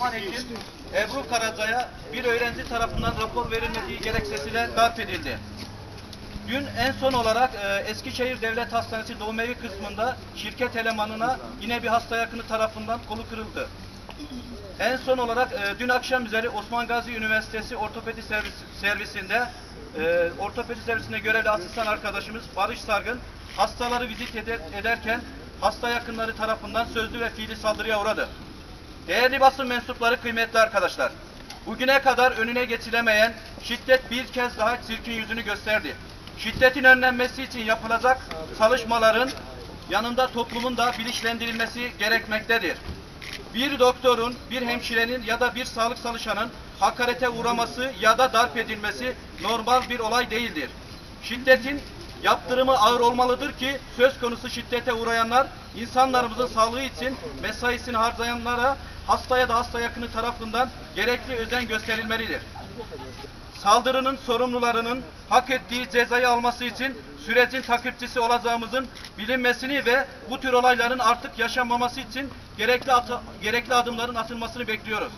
Osman Ekim, Ebru Karaca'ya bir öğrenci tarafından rapor verilmediği gerekçesiyle darp edildi. Dün en son olarak e, Eskişehir Devlet Hastanesi doğum evi kısmında şirket elemanına yine bir hasta yakını tarafından kolu kırıldı. En son olarak e, dün akşam üzeri Osman Gazi Üniversitesi Ortopedi servis, Servisinde e, ortopedi servisinde görevli asistan arkadaşımız Barış Sargın hastaları vizit eder- ederken hasta yakınları tarafından sözlü ve fiili saldırıya uğradı. Değerli basın mensupları, kıymetli arkadaşlar. Bugüne kadar önüne geçilemeyen şiddet bir kez daha çirkin yüzünü gösterdi. Şiddetin önlenmesi için yapılacak çalışmaların yanında toplumun da bilinçlendirilmesi gerekmektedir. Bir doktorun, bir hemşirenin ya da bir sağlık çalışanın hakarete uğraması ya da darp edilmesi normal bir olay değildir. Şiddetin yaptırımı ağır olmalıdır ki söz konusu şiddete uğrayanlar insanlarımızın sağlığı için mesaisini harcayanlara hasta ya da hasta yakını tarafından gerekli özen gösterilmelidir. Saldırının sorumlularının hak ettiği cezayı alması için sürecin takipçisi olacağımızın bilinmesini ve bu tür olayların artık yaşanmaması için gerekli gerekli adımların atılmasını bekliyoruz.